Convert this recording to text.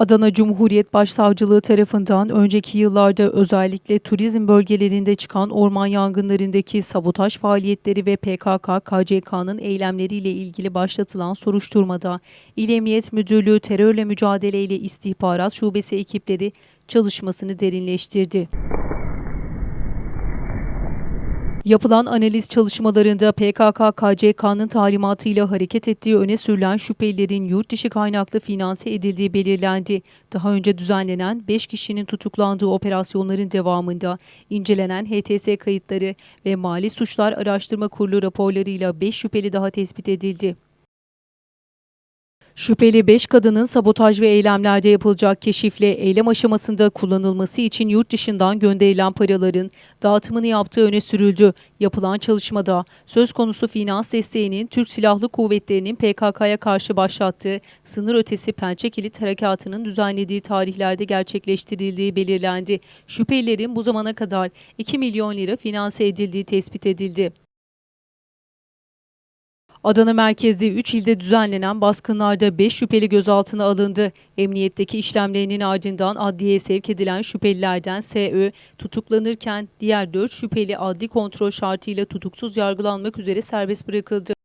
Adana Cumhuriyet Başsavcılığı tarafından önceki yıllarda özellikle turizm bölgelerinde çıkan orman yangınlarındaki sabotaj faaliyetleri ve PKK-KCK'nın eylemleriyle ilgili başlatılan soruşturmada İl Emniyet Müdürlüğü Terörle Mücadele ile İstihbarat Şubesi ekipleri çalışmasını derinleştirdi. Yapılan analiz çalışmalarında PKK-KCK'nın talimatıyla hareket ettiği öne sürülen şüphelilerin yurt dışı kaynaklı finanse edildiği belirlendi. Daha önce düzenlenen 5 kişinin tutuklandığı operasyonların devamında incelenen HTS kayıtları ve Mali Suçlar Araştırma Kurulu raporlarıyla 5 şüpheli daha tespit edildi. Şüpheli 5 kadının sabotaj ve eylemlerde yapılacak keşifle eylem aşamasında kullanılması için yurt dışından gönderilen paraların dağıtımını yaptığı öne sürüldü. Yapılan çalışmada söz konusu finans desteğinin Türk Silahlı Kuvvetleri'nin PKK'ya karşı başlattığı sınır ötesi Pençe Kilit Harekatı'nın düzenlediği tarihlerde gerçekleştirildiği belirlendi. Şüphelilerin bu zamana kadar 2 milyon lira finanse edildiği tespit edildi. Adana merkezli 3 ilde düzenlenen baskınlarda 5 şüpheli gözaltına alındı. Emniyetteki işlemlerinin ardından adliyeye sevk edilen şüphelilerden SÖ tutuklanırken diğer 4 şüpheli adli kontrol şartıyla tutuksuz yargılanmak üzere serbest bırakıldı.